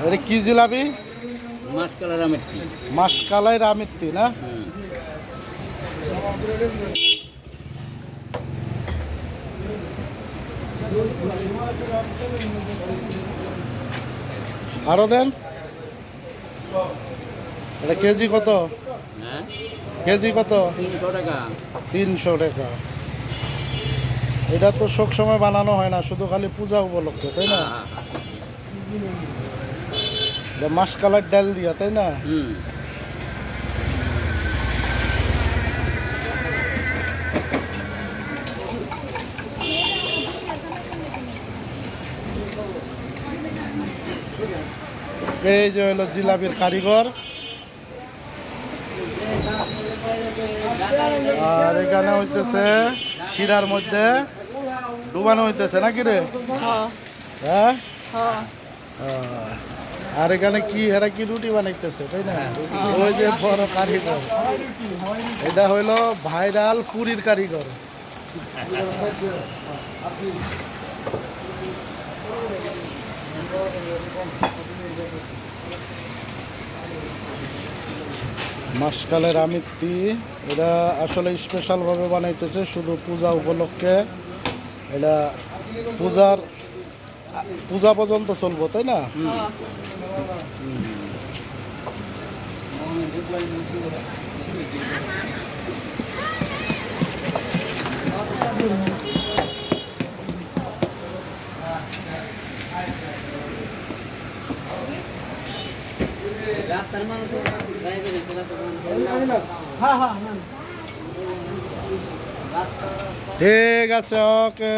এটা কি জিলাপি? মাসকালাই রামিত্তি না আরও দেন। এটা কেজি কত? হ্যাঁ? কেজি কত? তিনশো টাকা। এটা তো সব সময় বানানো হয় না শুধু খালি পূজা উপলক্ষে তাই না? হ্যাঁ, মাসকালার ডাল দিয়া তাই না? হুম। এই যে হলো জিলাপির কারিগর। আর এখানে হইতেছে শিরার মধ্যে ডুবানো হইতেছে নাকি রে? হ্যাঁ? আহ, আর এখানে কি এরা কি রুটি বানাইতেছে? তাই না? ওই যে বড় কারিগর। এটা হইল ভাইরাল পুরীর কারিগর। মাসকালের আমিত্তি এটা আসলে স্পেশালভাবে বানাইতেছে শুধু পূজা উপলক্ষে। এটা পূজার পূজা পর্যন্ত চলবো তাই না? ঠিক আছে ওকে